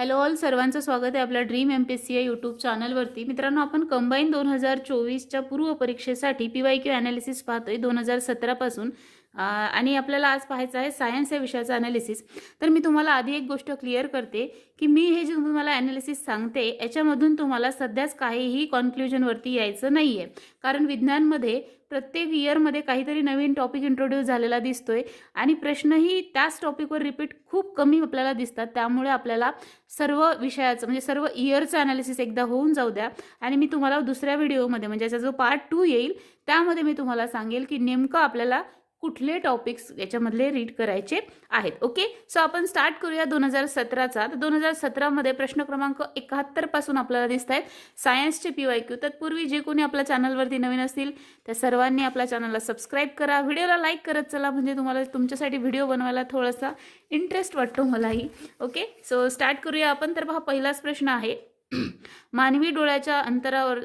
Hello all सर्वांचं स्वागत आहे आपल्या ड्रीम एम पी सी या यूट्यूब चॅनलवरती मित्रांनो आपण कंबाईन दोन हजार चोवीसच्या पूर्व परीक्षेसाठी पी वाय क्यू ॲनालिसिस पाहतोय दोन हजार सतरापासून. आणि आपल्याला आज पाहायचं आहे सायन्स या विषयाचं ॲनालिसिस तर मी तुम्हाला आधी एक गोष्ट क्लिअर करते की मी हे जे तुम्हाला ॲनालिसिस सांगते याच्यामधून तुम्हाला सध्याच काहीही कॉन्क्ल्युजनवरती यायचं नाही आहे कारण विज्ञानमध्ये प्रत्येक इयरमध्ये काहीतरी नवीन टॉपिक इंट्रोड्यूस झालेला दिसतोय आणि प्रश्नही त्याच टॉपिकवर रिपीट खूप कमी आपल्याला दिसतात. त्यामुळे आपल्याला सर्व विषयाचं म्हणजे सर्व इयरचं ॲनालिसिस एकदा होऊन जाऊ द्या. आणि मी तुम्हाला दुसऱ्या व्हिडिओमध्ये म्हणजे याचा जो पार्ट टू येईल त्यामध्ये मी तुम्हाला सांगेल की नेमकं आपल्याला कुठले टॉपिक्स याच्यामधले रीड करायचे आहेत. ओके सो आपण स्टार्ट करूया दोन हजार सतराचा. तर दोन हजार सतरामध्ये प्रश्न क्रमांक एकाहत्तरपासून आपल्याला दिसत आहेत सायन्सचे पी वाय क्यू तत्पूर्वी जे कोणी आपल्या चॅनलवरती नवीन असतील त्या सर्वांनी आपल्या चॅनलला सबस्क्राईब करा. व्हिडिओला लाईक करत चला म्हणजे तुम्हाला तुमच्यासाठी व्हिडिओ बनवायला थोडासा इंटरेस्ट वाटतो मलाही. ओके सो स्टार्ट करूया आपण. तर पहा पहिलाच प्रश्न आहे. मानवी डोळ्याच्या अंतरावर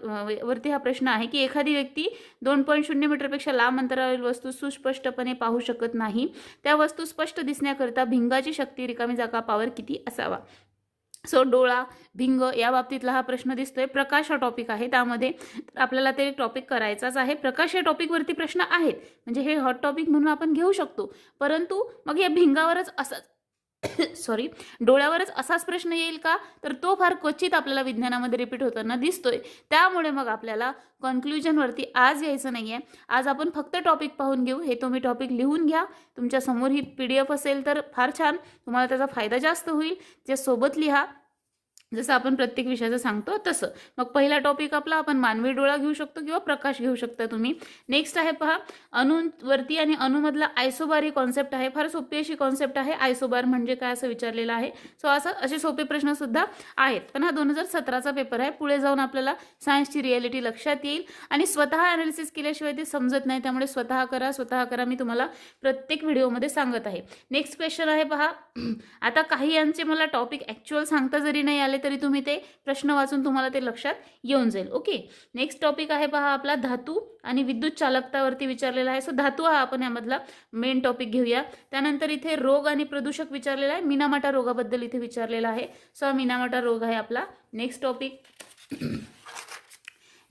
वरती हा प्रश्न आहे की एखादी व्यक्ती दोन पॉईंट शून्य मीटरपेक्षा लांब अंतरावरील वस्तू सुस्पष्टपणे पाहू शकत नाही. त्या वस्तू स्पष्ट दिसण्याकरिता भिंगाची शक्ती रिकामी जागा पावर किती असावा? सो डोळा भिंग या बाबतीतला हा प्रश्न दिसतोय. प्रकाश हा टॉपिक आहे. त्यामध्ये आपल्याला ते टॉपिक करायचाच आहे. प्रकाश या टॉपिकवरती प्रश्न आहेत. म्हणजे हे हॉट टॉपिक म्हणून आपण घेऊ शकतो. परंतु मग या भिंगावरच असंच सॉरी डोळ्यावरच असाच प्रश्न येईल का? तर तो फार क्वचित आपल्याला विज्ञानामध्ये रिपीट होताना दिसतोय. त्यामुळे मग आपल्याला कन्क्ल्युजनवरती आज यायचं नाही आहे आज आपण फक्त टॉपिक पाहून घेऊ. हे तुम्ही टॉपिक लिहून घ्या. तुमच्यासमोर ही पी डी एफ असेल तर फार छान. तुम्हाला त्याचा फायदा जास्त होईल. त्यासोबत लिहा जसं आपण प्रत्येक विषयाचं सांगतो तसं. मग पहिला टॉपिक आपला आपण मानवी डोळा घेऊ शकतो किंवा प्रकाश घेऊ शकता तुम्ही. नेक्स्ट आहे पहा अणूवरती आणि अणूमधला आयसोबार ही कॉन्सेप्ट आहे. फार सोपी अशी कॉन्सेप्ट आहे. आयसोबार म्हणजे काय असं विचारलेलं आहे? सो असं असे सोपे प्रश्नसुद्धा आहेत. पण हा दोन हजार सतराचा पेपर आहे. पुढे जाऊन आपल्याला सायन्सची रिॲलिटी लक्षात येईल. आणि स्वतः अनालिसिस केल्याशिवाय ते समजत नाही. त्यामुळे स्वतः करा स्वतः करा. मी तुम्हाला प्रत्येक व्हिडिओमध्ये सांगत आहे. नेक्स्ट क्वेश्चन आहे पहा. आता काही यांचे मला टॉपिक ॲक्च्युअल सांगता जरी नाही आले तरी तुम्ही ते प्रश्न वाचून तुम्हाला ते लक्षात येऊन जाईल. ओके नेक्स्ट टॉपिक आहे पहा आपला धातू आणि विद्युत चालकतावरती विचारलेला आहे. सो धातू हा आपण यामधला मेन टॉपिक घेऊया. त्यानंतर इथे रोग आणि प्रदूषक विचारलेला आहे. मिनामाटा रोगाबद्दल इथे विचारलेला आहे. सो हा मिनामाटा रोग आहे आपला नेक्स्ट टॉपिक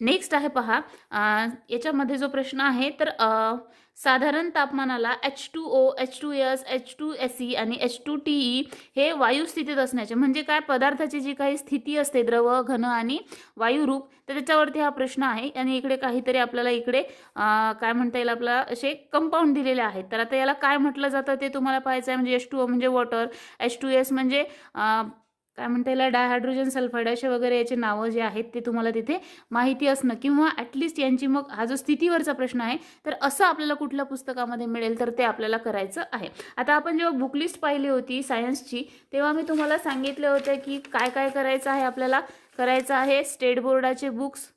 नेक्स्ट आहे पहा याच्यामध्ये जो प्रश्न आहे तर साधारण तापमानाला H two O H two S H two S C आणि एच टू टी ई हे वायू स्थितीत असण्याचे म्हणजे काय? पदार्थाची जी काही स्थिती असते द्रव घन आणि वायुरूप तर त्याच्यावरती हा प्रश्न आहे. आणि इकडे काहीतरी आपल्याला इकडे काय म्हणता येईल आपला असे कंपाऊंड दिलेले आहेत. तर आता याला काय म्हटलं जातं ते तुम्हाला पाहायचं आहे म्हणजे एच टू ओ म्हणजे वॉटर एच टू एस म्हणजे काय म्हणता येईल डायहायड्रोजन सल्फाईड असे वगैरे याचे नावं जे आहेत ते तुम्हाला तिथे माहिती असणं किंवा ॲटलिस्ट यांची मग हा जो स्थितीवरचा प्रश्न आहे तर असं आपल्याला कुठल्या पुस्तकामध्ये मिळेल तर ते आपल्याला करायचं आहे. आता आपण जेव्हा बुकलिस्ट पाहिली होती सायन्सची तेव्हा मी तुम्हाला सांगितलं होतं की काय काय करायचं आहे आपल्याला? करायचं आहे स्टेट बोर्डाचे बुक्स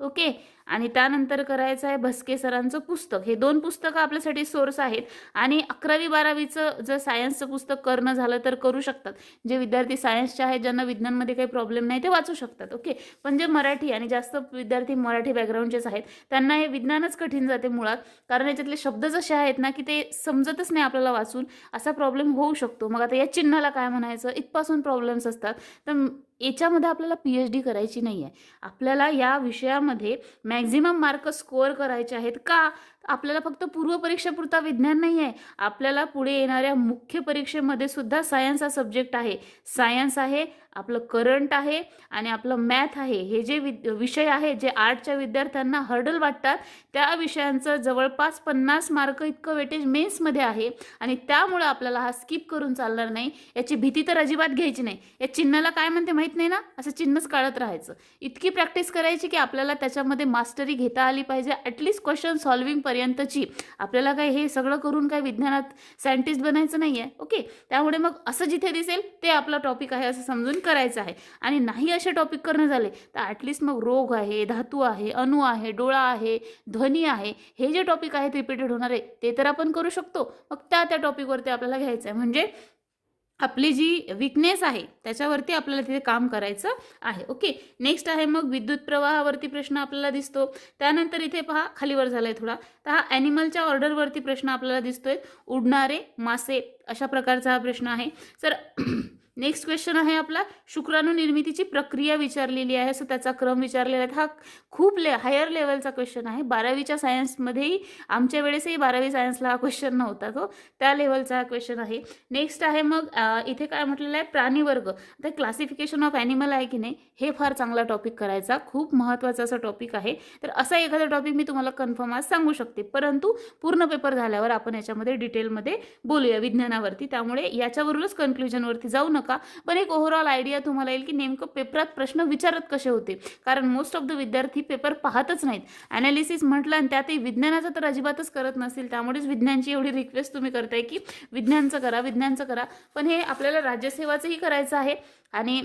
ओके आणि त्यानंतर करायचं आहे भस्के सरांचं पुस्तक. हे दोन पुस्तकं आपल्यासाठी सोर्स आहेत. आणि अकरावी बारावीचं जर सायन्सचं पुस्तक करणं झालं तर करू शकतात. जे विद्यार्थी सायन्सचे आहेत ज्यांना विज्ञानमध्ये काही प्रॉब्लेम नाही ते वाचू शकतात ओके पण जे मराठी आणि जास्त विद्यार्थी मराठी बॅकग्राऊंडचेच आहेत त्यांना हे विज्ञानच कठीण जाते मुळात. कारण याच्यातले शब्द जसे आहेत ना की ते समजतच नाही आपल्याला वाचून असा प्रॉब्लेम होऊ शकतो. मग आता या चिन्हाला काय म्हणायचं? इथपासून प्रॉब्लेम्स असतात. तर याच्यामध्ये आपल्याला पी एच डी करायची नाही आहे आपल्याला या विषयामध्ये मॅक्झिमम मार्क स्कोअर करायचे आहेत का? आपल्याला फक्त पूर्वपरीक्षेपुरता विज्ञान नाही आहे आपल्याला पुढे येणाऱ्या मुख्य परीक्षेमध्ये सुद्धा सायन्स हा सब्जेक्ट आहे. सायन्स आहे आपलं करंट आहे आणि आपलं मॅथ आहे. हे जे वि विषय आहे जे आर्टच्या विद्यार्थ्यांना हर्डल वाटतात त्या विषयांचं जवळपास पन्नास मार्क इतकं वेटेज मेन्समध्ये आहे आणि त्यामुळं आपल्याला हा स्किप करून चालणार नाही. याची भीती तर अजिबात घ्यायची नाही. या चिन्हाला काय म्हणते माहीत नाही ना? असं चिन्हच काढत राहायचं. इतकी प्रॅक्टिस करायची की आपल्याला त्याच्यामध्ये मास्टरी घेता आली पाहिजे. ॲटलिस्ट क्वेश्चन सॉल्विंग पर्यंतची. आपल्याला काय हे सगळं करून काय विज्ञानात सायंटिस्ट बनायचं नाही आहे ओके त्यामुळे मग असं जिथे दिसेल ते आपला टॉपिक आहे असं समजून करायचं आहे. आणि नाही असे टॉपिक करणं झाले तर ॲटलिस्ट मग रोग आहे धातू आहे अणू आहे डोळा आहे ध्वनी आहे हे जे टॉपिक आहेत रिपीटेड होणारे ते तर आपण करू शकतो. मग त्या त्या टॉपिकवरती आपल्याला घ्यायचं आहे म्हणजे आपली जी विकनेस आहे त्याच्यावरती आपल्याला तिथे काम करायचं आहे. ओके नेक्स्ट आहे मग विद्युत प्रवाहावरती प्रश्न आपल्याला दिसतो. त्यानंतर इथे पहा खालीवर झाला आहे थोडा. तर हा ॲनिमलच्या ऑर्डरवरती प्रश्न आपल्याला दिसतोय. उडणारे मासे अशा प्रकारचा हा प्रश्न आहे. सर नेक्स्ट क्वेश्चन आहे आपला. शुक्राणू निर्मितीची प्रक्रिया विचारलेली आहे सो त्याचा क्रम विचारलेला आहे. हा खूप ले हायर लेवलचा क्वेश्चन आहे. बारावीच्या सायन्समध्येही आमच्या वेळेसही बारावी सायन्सला हा क्वेश्चन नव्हता तो. त्या लेवलचा हा क्वेश्चन आहे. नेक्स्ट आहे मग इथे काय म्हटलेलं आहे? प्राणीवर्ग. आता क्लासिफिकेशन ऑफ ॲनिमल आहे की नाही हे फार चांगला टॉपिक करायचा. खूप महत्त्वाचा असा टॉपिक आहे. तर असा एखादा टॉपिक मी तुम्हाला कन्फर्म आज सांगू शकते. परंतु पूर्ण पेपर झाल्यावर आपण याच्यामध्ये डिटेलमध्ये बोलूया विज्ञानावरती. त्यामुळे याच्यावरूनच कन्क्लुजनवरती जाऊ नका. पण एक ओव्हरऑल आयडिया तुम्हाला येईल की नेमकं पेपरात प्रश्न विचारत कसे होते? कारण मोस्ट ऑफ द विद्यार्थी पेपर पाहतच नाहीत. ॲनालिसिस म्हटलं आणि त्यातही विज्ञानाचं तर अजिबातच करत नसतील. त्यामुळेच विज्ञानची एवढी रिक्वेस्ट तुम्ही करताय की विज्ञानचं करा विज्ञानचं करा. पण हे आपल्याला राज्यसेवाचंही करायचं आहे आणि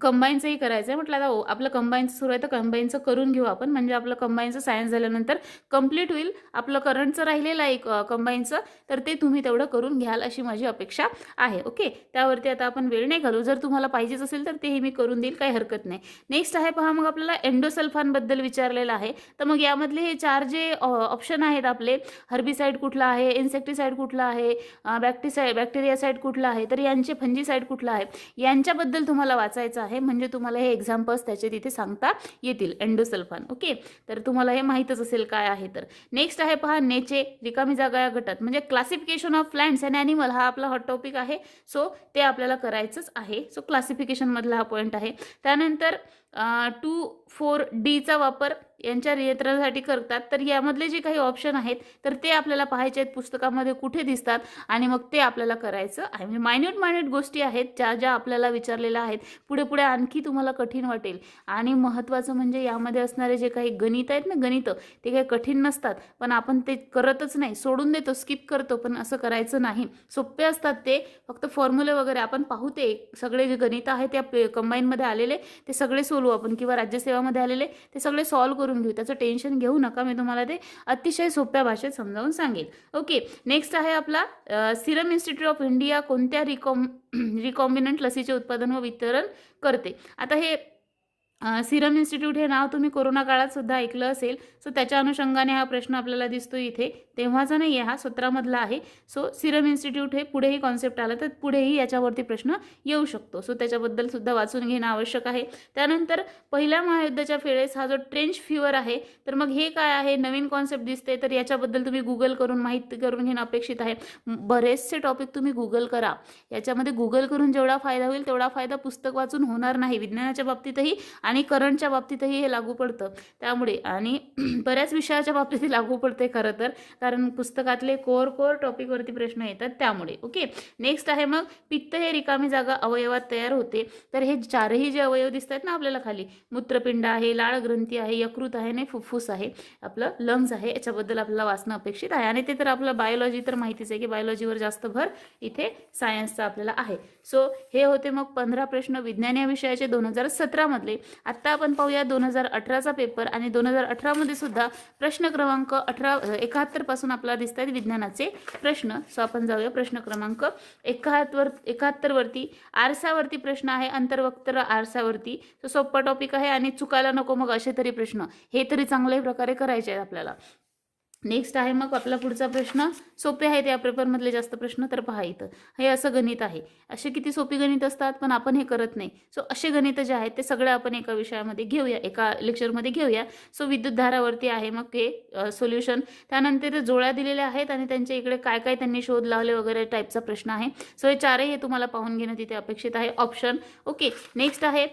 कंबाईनचंही करायचं आहे म्हटलं आता हो आपलं कंबाईनचं सुरू आहे तर कंबाईनचं करून घेऊ आपण. म्हणजे आपलं कंबाईनचं सायन्स झाल्यानंतर कंप्लीट होईल. आपलं करंटचं राहिलेलं आहे कंबाईनचं. तर ते तुम्ही तेवढं करून घ्याल अशी माझी अपेक्षा आहे. ओके? त्यावरती आता आपण वेळ नाही घालू जर तुम्हाला पाहिजेच असेल तर तेही मी करून देईल. काही हरकत नाही. नेक्स्ट आहे पहा मग आपल्याला एन्डोसल्फानबद्दल विचारलेलं आहे. तर मग यामधले हे चार जे ऑप्शन आहेत आपले हर्बिसाईड कुठला आहे इन्सेक्टिसाईड कुठला आहे बॅक्टिसाईड बॅक्टेरियासाईड कुठला आहे तर यांचे फंजीसाईड कुठला आहे यांच्याबद्दल तुम्हाला वाचायचं आहे. म्हणजे तुम्हाला हे एक्झाम्पल्स त्याचे तिथे सांगता येतील. एंडोसल्फान ओके तर तुम्हाला हे माहीतच असेल काय आहे तर. नेक्स्ट आहे पहा नेचे रिकामी जागा या गटात. म्हणजे classification of plants and animal हा आपला हॉट टॉपिक आहे. सो ते आपल्याला करायचंच आहे. सो क्लासिफिकेशनमधला हा पॉईंट आहे. त्यानंतर टू फोर डीचा वापर यांच्या नियंत्रणासाठी करतात. तर यामधले जे काही ऑप्शन आहेत तर ते आपल्याला पाहायचे आहेत पुस्तकामध्ये कुठे दिसतात आणि मग ते आपल्याला करायचं आहे. म्हणजे मायन्यूट मायन्यूट गोष्टी आहेत ज्या ज्या आपल्याला विचारलेल्या आहेत पुढे पुढे आणखी तुम्हाला कठीण वाटेल. आणि महत्त्वाचं म्हणजे यामध्ये असणारे जे काही गणित आहेत ना गणितं ते काही कठीण नसतात. पण आपण ते करतच नाही सोडून देतो स्किप करतो पण असं करायचं नाही. सोपे असतात ते फक्त फॉर्म्युले वगैरे आपण पाहू ते. सगळे जे गणितं आहेत त्या कंबाईनमध्ये आलेले ते सगळे बोलू आपण किंवा राज्यसेवामध्ये आलेले ते सगळे सॉल्व करून घेऊ. त्याचं टेन्शन घेऊ नका. मी तुम्हाला ते अतिशय सोप्या भाषेत समजावून सांगेल. ओके नेक्स्ट आहे आपला सिरम इन्स्टिट्यूट ऑफ इंडिया कोणत्या रिकॉम रिकॉम्बिनंट लसीचे उत्पादन व वितरण करते? आता हे सिरम इन्स्टिट्यूट हे नाव तुम्ही कोरोना काळात सुद्धा ऐकलं असेल सो त्याच्या अनुषंगाने हा प्रश्न आपल्याला दिसतो इथे. तेव्हाचा नाही आहे हा सत्रामधला आहे. सो सिरम इन्स्टिट्यूट हे पुढेही कॉन्सेप्ट आला तर पुढेही याच्यावरती प्रश्न येऊ शकतो. सो त्याच्याबद्दल सुद्धा वाचून घेणं आवश्यक आहे. त्यानंतर पहिल्या महायुद्धाच्या वेळेस हा जो ट्रेंच फिवर आहे तर मग हे काय आहे? नवीन कॉन्सेप्ट दिसते तर याच्याबद्दल तुम्ही गुगल करून माहिती करून घेणं अपेक्षित आहे. बरेचसे टॉपिक तुम्ही गुगल करा. याच्यामध्ये गुगल करून जेवढा फायदा होईल तेवढा फायदा पुस्तक वाचून होणार नाही. विज्ञानाच्या बाबतीतही आणि आणि करंटच्या बाबतीतही हे लागू पडतं. त्यामुळे आणि बऱ्याच विषयाच्या बाबतीत लागू पडते खरं तर. कारण पुस्तकातले कोर कोर टॉपिकवरती प्रश्न येतात त्यामुळे. ओके? नेक्स्ट आहे मग पित्त हे रिकामी जागा अवयवात तयार होते. तर हे चारही जे अवयव दिसत आहेत ना आपल्याला खाली मूत्रपिंड आहे लाळ ग्रंथी आहे यकृत आहे आणि फुफ्फुस आहे आपलं लंग्स आहे याच्याबद्दल आपल्याला वाचणं अपेक्षित आहे. आणि ते तर आपलं बायोलॉजी तर माहितीच आहे की बायोलॉजीवर जास्त भर इथे सायन्सचा आपल्याला आहे. सो हे होते मग पंधरा प्रश्न विज्ञान या विषयाचे दोन हजार सतरामधले. आत्ता आपण पाहूया दोन हजार अठराचा पेपर आणि दोन हजार अठरामध्ये सुद्धा प्रश्न क्रमांक अठरा एकाहत्तरपासून आपल्याला दिसत आहेत विज्ञानाचे प्रश्न. सो आपण जाऊया प्रश्न क्रमांक एकाहत्तर एकाहत्तरवरती. आरसावरती प्रश्न आहे अंतर्वक्तर आरसावरती. तो सोप्पा टॉपिक आहे आणि चुकायला नको मग असे तरी प्रश्न. हे तरी चांगल्याही प्रकारे करायचे आहेत आपल्याला. नेक्स्ट आहे मग आपला पुढचा प्रश्न. सोपे आहेत या पेपरमधले जास्त प्रश्न तर पहा इथं. हे असं गणित आहे. असे किती सोपी गणित असतात पण आपण हे करत नाही. सो असे गणित जे आहेत ते सगळं आपण एका विषयामध्ये घेऊया एका लेक्चरमध्ये घेऊया. सो विद्युतधारावरती आहे मग हे सोल्युशन त्यानंतर जोड्या दिलेल्या आहेत आणि त्यांच्या इकडे काय काय त्यांनी शोध लावले वगैरे टाईपचा प्रश्न आहे. सो हे चारही हे तुम्हाला पाहून घेणं तिथे अपेक्षित आहे. ऑप्शन ओके नेक्स्ट आहे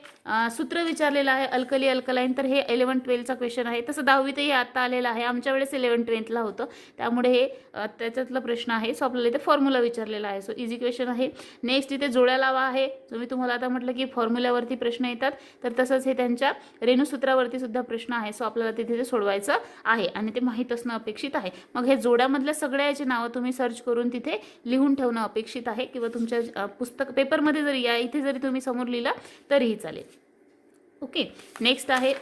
सूत्र विचारलेलं आहे अल्कली अल्कलाईन तर हे इलेवन ट्वेल्थचा क्वेश्चन आहे. तसं दहावीतही आत्ता आलेलं आहे. आमच्या वेळेस इलेवन ट्वेल्थला होतं. त्यामुळे हे त्याच्यातला प्रश्न आहे. सो आपल्याला इथे फॉर्म्युला विचारलेला आहे. सो इझी क्वेश्चन आहे. नेक्स्ट इथे जोड्या लावा आहे. जो मी तुम्हाला आता म्हटलं की फॉर्म्युल्यावरती प्रश्न येतात. तर तसंच हे त्यांच्या रेणूसूत्रावरती सुद्धा प्रश्न आहे. सो आपल्याला तिथे ते सोडवायचं आहे. आणि ते माहीत असणं अपेक्षित आहे. मग हे जोड्यामधल्या सगळ्या याची नावं तुम्ही सर्च करून तिथे लिहून ठेवणं अपेक्षित आहे. किंवा तुमच्या पुस्तक पेपरमध्ये जरी या इथे जरी तुम्ही समोर लिहिलं तरीही चालेल. ओके नेक्स्ट आहे.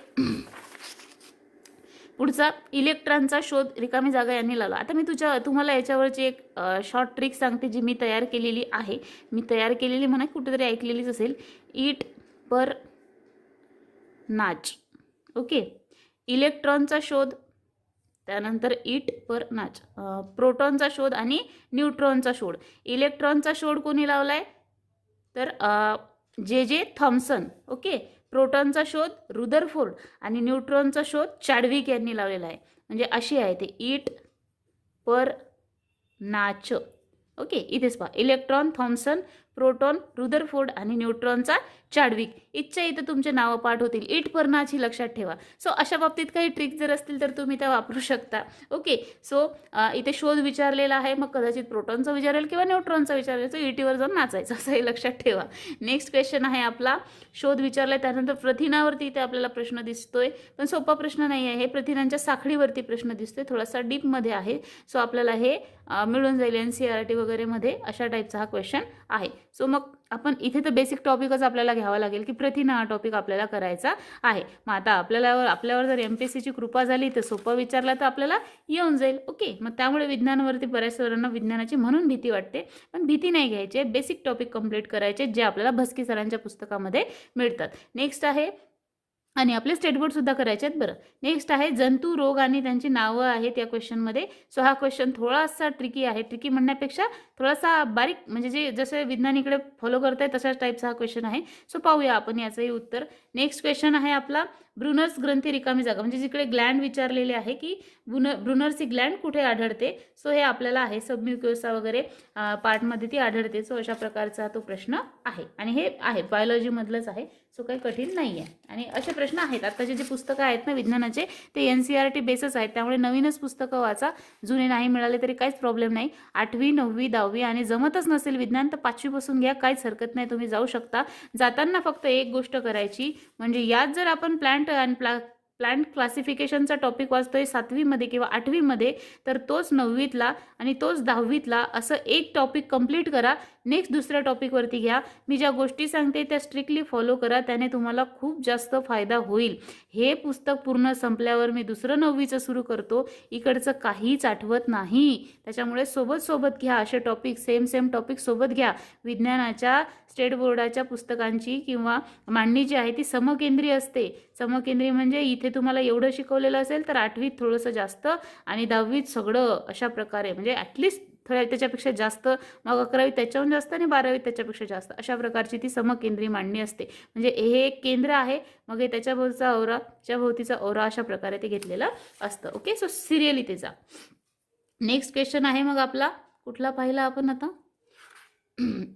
पुढचा इलेक्ट्रॉनचा शोध रिकामी जागा यांनी लावला. आता मी तुझ्या तुम्हाला याच्यावरची एक शॉर्ट ट्रिक सांगते जी मी तयार केलेली आहे. मी तयार केलेली म्हणा कुठेतरी ऐकलेलीच असेल. इट पर नाच ओके इलेक्ट्रॉनचा शोध त्यानंतर इट पर नाच प्रोटॉनचा शोध आणि न्यूट्रॉनचा शोध. इलेक्ट्रॉनचा शोध कोणी लावलाय? तर जे जे थॉम्सन ओके प्रोटॉनचा शोध रुदरफोर्ड आणि न्यूट्रॉनचा शोध चाडविक यांनी लावलेला आहे. म्हणजे अशी आहे ते. इट पर नाच. ओके इथेच पहा. इलेक्ट्रॉन थॉम्सन प्रोटॉन रुदरफोर्ड आणि न्यूट्रॉनचा चाडविक. इच्छा इथं तुमचे नावं पाठ होतील. इट परनाची लक्षात ठेवा. सो अशा बाबतीत काही ट्रिक जर असतील तर तुम्ही त्या वापरू शकता. ओके सो इथे शोध विचारलेला आहे. मग कदाचित प्रोटॉनचा विचारेल किंवा न्यूट्रॉनचा विचारेल. सो इटीवर जाऊन नाचायचं. असं हे लक्षात ठेवा. नेक्स्ट क्वेश्चन आहे आपला. शोध विचारला त्यानंतर प्रथिनावरती इथे आपल्याला प्रश्न दिसतोय. पण सोपा प्रश्न नाही आहे. हे प्रथिनांच्या साखळीवरती प्रश्न दिसतोय. थोडासा डीपमध्ये आहे. सो आपल्याला हे मिळून जाईल एन सी आर टी वगैरेमध्ये अशा टाईपचा हा क्वेश्चन आहे. सो मग आपण इथे तर बेसिक टॉपिकच आपल्याला घ्यावा लागेल की प्रथिना हा टॉपिक आपल्याला करायचा आहे. मग आता आपल्याला आपल्यावर जर एम पी सीची कृपा झाली तर सोपं विचारला तर आपल्याला येऊन जाईल. ओके मग त्यामुळे विज्ञानावरती बऱ्याच सरांना विज्ञानाची म्हणून भीती वाटते. पण भीती नाही घ्यायची. बेसिक टॉपिक कंप्लीट करायचे जे आपल्याला भस्की सरांच्या पुस्तकामध्ये मिळतात. नेक्स्ट आहे आणि आपले स्टेटबोर्डसुद्धा करायचे आहेत बरं. नेक्स्ट आहे जंतू रोग आणि त्यांची नावं आहेत या क्वेश्चनमध्ये सो हा क्वेश्चन थोडासा ट्रिकी आहे. ट्रिकी म्हणण्यापेक्षा थोडासा बारीक म्हणजे जे जसे विज्ञानीकडे फॉलो करताय तशाच टाईपचा हा क्वेश्चन आहे. सो पाहूया आपण याचंही उत्तर. नेक्स्ट क्वेश्चन आहे आपला ब्रुनर्स ग्रंथी रिकामी जागा. म्हणजे जिकडे ग्लँड विचारलेले आहे की ब्रुन ब्रुनर्स ही ग्लँड कुठे आढळते? सो हे आपल्याला आहे. सबम्युक्युसा वगैरे पार्टमध्ये ती आढळते. सो अशा प्रकारचा तो प्रश्न आहे. आणि हे आहे. बायोलॉजीमधलंच आहे. सो काही कठीण नाही आहे आणि असे प्रश्न आहेत. आत्ताचे जे पुस्तकं आहेत ना विज्ञानाचे ते एन सी आर टी बेसच आहेत. त्यामुळे नवीनच पुस्तकं वाचा. जुने नाही मिळाले तरी काहीच प्रॉब्लेम नाही. आठवी नववी दहावी आणि जमतच नसेल विज्ञान तर पाचवीपासून घ्या. काहीच हरकत नाही. तुम्ही जाऊ शकता. जाताना फक्त एक गोष्ट करायची. म्हणजे यात जर आपण प्लॅन प्लांट अँड प्ला प्लांट क्लासिफिकेशनचा टॉपिक वाचतोय सातवीमध्ये किंवा आठवीमध्ये तर तोच नववीतला आणि तोच दहावीतला असं एक टॉपिक कंप्लीट करा. नेक्स्ट दुसऱ्या टॉपिकवरती घ्या. मी ज्या गोष्टी सांगते त्या स्ट्रिक्टली फॉलो करा. त्याने तुम्हाला खूप जास्त फायदा होईल. हे पुस्तक पूर्ण संपल्यावर मी दुसरं नववीचं सुरू करतो. इकडचं काहीच आठवत नाही. त्याच्यामुळे सोबत सोबत घ्या असे टॉपिक सेम सेम टॉपिक सोबत घ्या. विज्ञानाच्या स्टेट बोर्डाच्या पुस्तकांची किंवा मांडणी जी आहे ती समकेंद्री असते. समकेंद्री म्हणजे इथे तुम्हाला एवढं शिकवलेलं असेल तर आठवीत थोडंसं जास्त आणि दहावीत सगळं अशा प्रकारे. म्हणजे ॲटलिस्ट थोड्या त्याच्यापेक्षा जास्त मग अकरावीत त्याच्याहून जास्त आणि बारावीत त्याच्यापेक्षा जास्त अशा प्रकारची ती समकेंद्री मांडणी असते. म्हणजे हे एक केंद्र आहे मग हे त्याच्याभोवचा औरा भोवतीचा औरा अशा प्रकारे ते घेतलेलं असतं. ओके सो सिरियली ते जा. नेक्स्ट क्वेश्चन आहे मग आपला. कुठला पाहिला आपण आता?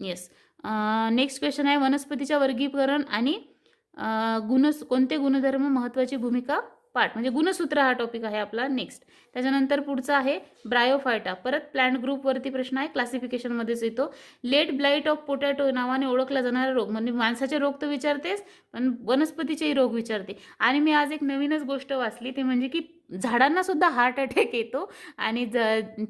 येस नेक्स्ट क्वेश्चन आहे वनस्पतीच्या वर्गीकरण आणि गुण कोणते गुणधर्म महत्त्वाची भूमिका पाठ म्हणजे गुणसूत्र हा टॉपिक आहे आपला नेक्स्ट त्याच्यानंतर पुढचा आहे ब्रायोफायटा परत प्लॅन्ट ग्रुपवरती प्रश्न आहे क्लासिफिकेशनमध्येच येतो. लेट ब्लाईट ऑफ पोटॅटो नावाने ओळखला जाणारा रोग म्हणजे माणसाचे रोग तर विचारतेच पण वनस्पतीचेही रोग विचारते. आणि मी आज एक नवीनच गोष्ट वाचली ते म्हणजे की झाडांना सुद्धा हार्ट अटॅक येतो. आणि ज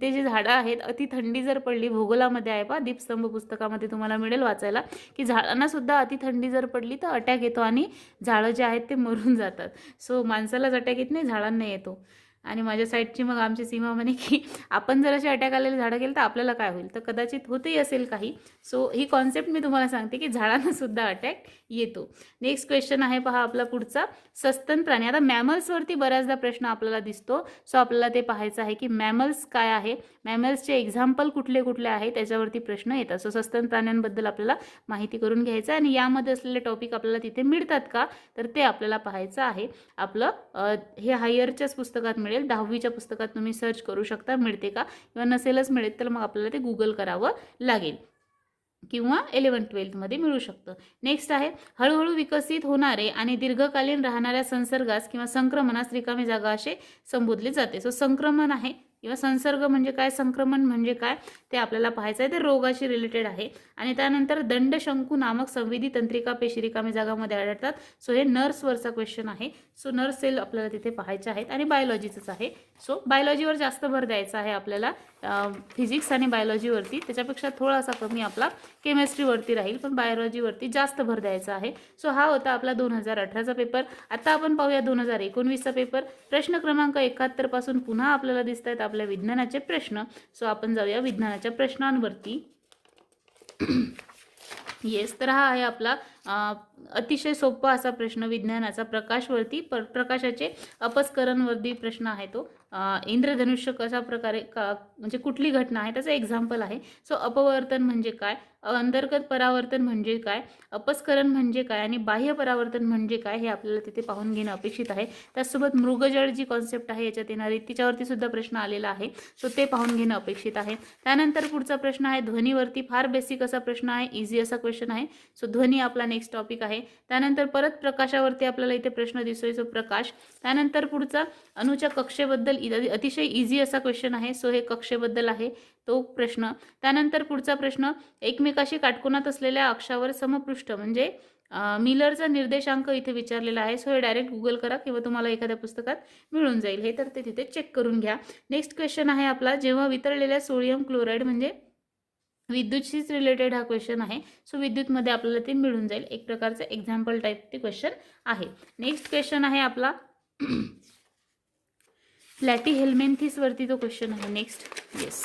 ते जे झाडं आहेत अति थंडी जर पडली भूगोलामध्ये आहे पा दीपस्तंभ पुस्तकामध्ये तुम्हाला मिळेल वाचायला की झाडांना सुद्धा अति थंडी जर पडली तर अटॅक येतो आणि झाडं जे आहेत ते मरून जातात. सो माणसालाच अटॅक येत नाही झाडांना येतो. आणि माझ्या साईडची मग आमची सीमा म्हणे की आपण जर असे अटॅक आलेले झाडं गेलं तर आपल्याला काय होईल? तर कदाचित होतही असेल काही. सो ही कॉन्सेप्ट मी तुम्हाला सांगते की झाडांना सुद्धा अटॅक येतो. नेक्स्ट क्वेश्चन आहे पहा आपला पुढचा. सस्तन प्राणी. आता मॅमल्सवरती बऱ्याचदा प्रश्न आपल्याला दिसतो. सो आपल्याला ते पाहायचं आहे की मॅमल्स काय आहे? मॅमल्सचे एक्झाम्पल कुठले कुठले आहे? त्याच्यावरती प्रश्न येतात. सो सस्तन प्राण्यांबद्दल आपल्याला माहिती करून घ्यायचं आहे. आणि यामध्ये असलेले टॉपिक आपल्याला तिथे मिळतात का? तर ते आपल्याला पाहायचं आहे. आपलं हे हायरच्याच पुस्तकात मिळेल. दहावीच्या पुस्तकात तुम्ही सर्च करू शकता. मिळते का? किंवा नसेलच मिळेल तर मग आपल्याला ते गुगल करावं लागेल. किंवा इलेवन ट्वेल्थमध्ये मिळू शकतं. नेक्स्ट आहे हळूहळू विकसित होणारे आणि दीर्घकालीन राहणाऱ्या संसर्गास किंवा संक्रमणास रिकामी जागा असे संबोधले जाते. सो संक्रमण आहे किंवा संसर्ग म्हणजे काय संक्रमण म्हणजे काय ते आपल्याला पाहायचं आहे. ते रोगाशी रिलेटेड आहे. आणि त्यानंतर दंडशंकू नामक संविधी तंत्रिका पेशी रिकामी जागामध्ये आढळतात. सो हे नर्सवरचा क्वेश्चन आहे. सो नर्स सेल आपल्याला तिथे पाहायचे आहेत. आणि बायोलॉजीचंच आहे. सो बायोलॉजीवर जास्त भर द्यायचा आहे आपल्याला फिजिक्स आणि बायोलॉजीवरती त्याच्यापेक्षा थोडासा कमी आपला केमिस्ट्रीवरती राहील. पण बायोलॉजीवरती जास्त भर द्यायचा आहे. सो हा होता आपला दोन हजार अठराचा पेपर आता आपण पाहूया दोन हजार एकोणवीसचा पेपर प्रश्न क्रमांक एकाहत्तरपासून पुन्हा आपल्याला दिसत आहेत आपल्या विज्ञानाचे प्रश्न. सो आपण जाऊया विज्ञानाच्या प्रश्नांवरती. येस तर हा आहे आपला अतिशय सोपा असा प्रश्न विज्ञानाचा प्रकाशवरती पर प्रकाशाचे अपस्करणवरती प्रश्न आहे तो. इंद्रधनुष्य कशा प्रकारे का म्हणजे कुठली घटना आहे? त्याचं एक्झाम्पल आहे. सो अपवर्तन म्हणजे काय? अंतर्गत परावर्तन म्हणजे काय? अपस्करण म्हणजे काय? आणि बाह्य परावर्तन म्हणजे काय? हे आपल्याला तिथे पाहून घेणं अपेक्षित आहे. त्याचसोबत मृगजळ जी कॉन्सेप्ट आहे याच्यात येणारी तिच्यावरती सुद्धा प्रश्न आलेला आहे. सो ते पाहून घेणं अपेक्षित आहे. त्यानंतर पुढचा प्रश्न आहे ध्वनीवरती फार बेसिक असा प्रश्न आहे इझी असा क्वेश्चन आहे. सो ध्वनी आपला नेक्स्ट टॉपिक आहे. त्यानंतर परत प्रकाशावरती आपल्याला इथे प्रश्न दिसतोय सो प्रकाश. त्यानंतर पुढचा अनुच्या कक्षेबद्दल इ- अतिशय इझी असा क्वेश्चन आहे. सो हे कक्षेबद्दल आहे. तो प्रश्न. त्यानंतर पुढचा प्रश्न एकमेकाशी काटकोनात असलेल्या अक्षावर समपृष्ठ म्हणजे मिलरचा निर्देशांक इथे विचारलेला आहे. सो हे डायरेक्ट गुगल करा किंवा तुम्हाला एखाद्या पुस्तकात मिळून जाईल. हे तर ते तिथे चेक करून घ्या. नेक्स्ट क्वेश्चन आहे आपला जेव्हा वितळलेल्या सोडियम क्लोराईड म्हणजे विद्युतशीच रिलेटेड हा क्वेश्चन आहे. सो विद्युतमध्ये आपल्याला ते मिळून जाईल. एक प्रकारचं एक्झाम्पल टाईप ते क्वेश्चन आहे. नेक्स्ट क्वेश्चन आहे आपला. प्लॅटी हेल्मेंथिसवरती तो क्वेश्चन आहे. नेक्स्ट येस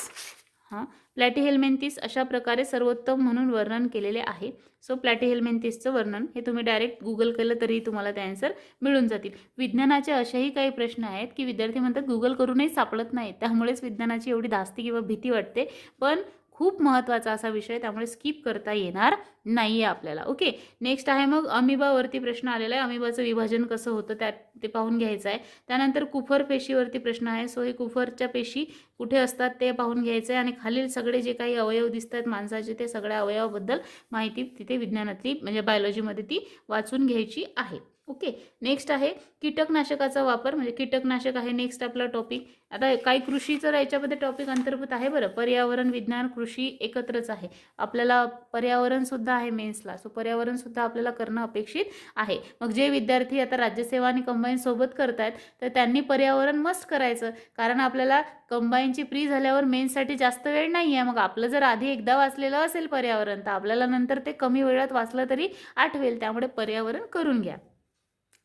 हां. प्लॅटी हेल्मेंथिस अशा प्रकारे सर्वोत्तम म्हणून वर्णन केलेले आहे. सो प्लॅटी हेल्मेंथिसचं वर्णन हे तुम्ही डायरेक्ट गुगल केलं तरी तुम्हाला ते आन्सर मिळून जातील. विज्ञानाचे असेही काही प्रश्न आहेत की विद्यार्थी म्हणतात गुगल करूनही सापडत नाही त्यामुळेच विज्ञानाची एवढी धास्ती किंवा भीती वाटते. पण खूप महत्त्वाचा असा विषय त्यामुळे स्किप करता येणार नाही आहे आपल्याला. ओके नेक्स्ट आहे मग अमिबावरती प्रश्न आलेला आहे. अमिबाचं विभाजन कसं होतं त्यात ते पाहून घ्यायचं आहे. त्यानंतर कुफर पेशीवरती प्रश्न आहे. सो हे कुफरच्या पेशी कुठे असतात ते पाहून घ्यायचं आहे. आणि खालील सगळे जे काही अवयव दिसत आहेत माणसाचे ते सगळ्या अवयवाबद्दल माहिती तिथे विज्ञानातली म्हणजे बायोलॉजीमध्ये ती वाचून घ्यायची आहे. ओके नेक्स्ट आहे कीटकनाशकाचा वापर म्हणजे कीटकनाशक आहे नेक्स्ट आपला टॉपिक आता काही कृषीचं याच्यामध्ये टॉपिक अंतर्भूत आहे बरं. पर्यावरण विज्ञान कृषी एकत्रच आहे. आपल्याला पर्यावरणसुद्धा आहे मेन्सला सो पर्यावरणसुद्धा आपल्याला करणं अपेक्षित आहे. मग जे विद्यार्थी आता राज्यसेवा आणि कंबाईन सोबत करतायत तर त्यांनी पर्यावरण मस्त करायचं. कारण आपल्याला कंबाईनची प्री झाल्यावर मेन्ससाठी जास्त वेळ नाही आहे मग आपलं जर आधी एकदा वाचलेलं असेल पर्यावरण तर आपल्याला नंतर ते कमी वेळात वाचलं तरी आठवेल. त्यामुळे पर्यावरण करून घ्या.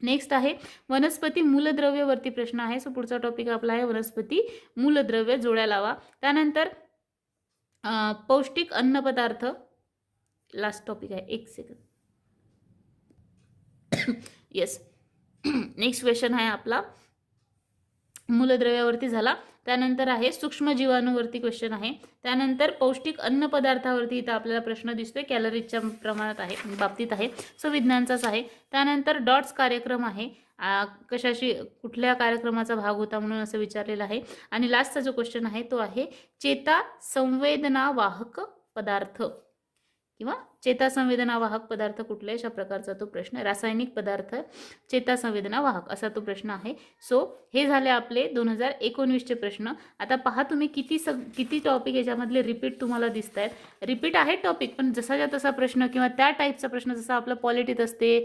नेक्स्ट आहे वनस्पती मूलद्रव्यवरती प्रश्न आहे. सो पुढचा टॉपिक आपला आहे वनस्पती मूलद्रव्य जोड्या लावा. त्यानंतर पौष्टिक अन्नपदार्थ लास्ट टॉपिक आहे एक सेकंद येस नेक्स्ट क्वेश्चन आहे आपला. मूलद्रव्यावरती झाला. त्यानंतर आहे सूक्ष्म जीवाणूवरती क्वेश्चन आहे. त्यानंतर पौष्टिक अन्न पदार्थावरती इथं आपल्याला प्रश्न दिसतोय. कॅलरीजच्या प्रमाणात आहे बाबतीत आहे. सो विज्ञानचाच आहे. त्यानंतर डॉट्स कार्यक्रम आहे. कशाशी कुठल्या कार्यक्रमाचा भाग होता म्हणून असं विचारलेलं आहे. आणि लास्टचा जो क्वेश्चन आहे तो आहे चेता संवेदना वाहक पदार्थ किंवा चेता संवेदना वाहक पदार्थ कुठले अशा प्रकारचा तो प्रश्न रासायनिक पदार्थ चेता संवेदना वाहक असा तो प्रश्न आहे. सो हे झाले आपले दोन हजार एकोणवीसचे प्रश्न. आता पहा तुम्ही किती सग किती टॉपिक याच्यामधले रिपीट तुम्हाला दिसत आहेत रिपीट आहे टॉपिक पण जसाच्या तसा प्रश्न किंवा त्या टाईपचा प्रश्न जसा आपला पॉलिटीत असते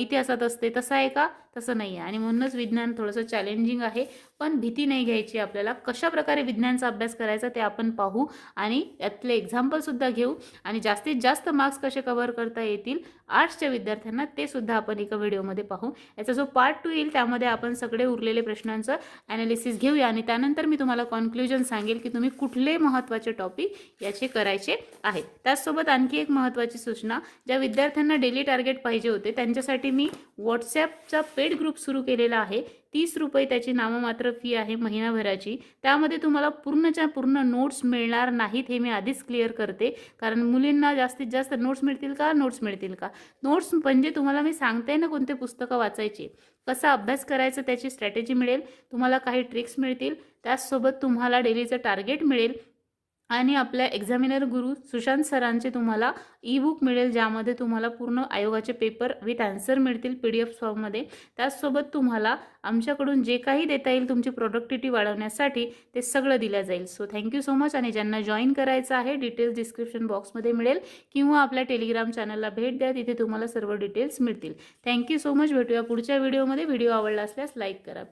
इतिहासात असते तसा आहे का? तसं नाही आहे. आणि म्हणूनच विज्ञान थोडंसं चॅलेंजिंग आहे. पण भीती नाही घ्यायची आपल्याला. कशा प्रकारे विज्ञानचा अभ्यास करायचा ते आपण पाहू आणि यातले एक्झाम्पलसुद्धा घेऊ. आणि जास्तीत जास्त मार्क्स कसे कव्हर करता येतील? आर्ट्सच्या विद्यार्थ्यांना ते सुद्धा आपण एका व्हिडिओमध्ये पाहू. याचा जो पार्ट टू येईल त्यामध्ये आपण सगळे उरलेले प्रश्नांचं ॲनालिसिस घेऊया आणि त्यानंतर मी तुम्हाला कॉन्क्ल्युजन सांगेल की तुम्ही कुठले महत्त्वाचे टॉपिक याचे करायचे आहेत. त्याचसोबत आणखी एक महत्त्वाची सूचना ज्या विद्यार्थ्यांना डेली टार्गेट पाहिजे होते त्यांच्यासाठी मी व्हॉट्सॲपचा पेड ग्रुप सुरू केलेला आहे. तीस रुपये त्याची नाममात्र फी आहे महिनाभराची. त्यामध्ये तुम्हाला पूर्णच्या पूर्ण नोट्स मिळणार नाहीत हे मी आधीच क्लिअर करते. कारण मुलींना जास्तीत जास्त नोट्स मिळतील का? नोट्स मिळतील का? नोट्स म्हणजे तुम्हाला मी सांगते ना कोणते पुस्तकं वाचायची. कसा अभ्यास करायचा त्याची स्ट्रॅटेजी मिळेल तुम्हाला काही ट्रिक्स मिळतील त्याचसोबत तुम्हाला डेलीचं टार्गेट मिळेल. आणि आपल्या एक्झामिनर गुरु सुशांत सरांचे तुम्हाला ई बुक मिळेल ज्यामध्ये तुम्हाला पूर्ण आयोगाचे पेपर विथ आन्सर मिळतील पी डी एफ फॉर्ममध्ये त्याचसोबत तुम्हाला आमच्याकडून जे काही देता येईल तुमची प्रोडक्टिव्हिटी वाढवण्यासाठी ते सगळं दिलं जाईल. सो थँक्यू सो मच आणि ज्यांना जॉईन करायचं आहे डिटेल्स डिस्क्रिप्शन बॉक्समध्ये मिळेल किंवा आपल्या टेलिग्राम चॅनलला भेट द्या तिथे तुम्हाला सर्व डिटेल्स मिळतील. थँक्यू सो मच भेटूया पुढच्या व्हिडिओमध्ये व्हिडिओ आवडला असल्यास लाईक करा.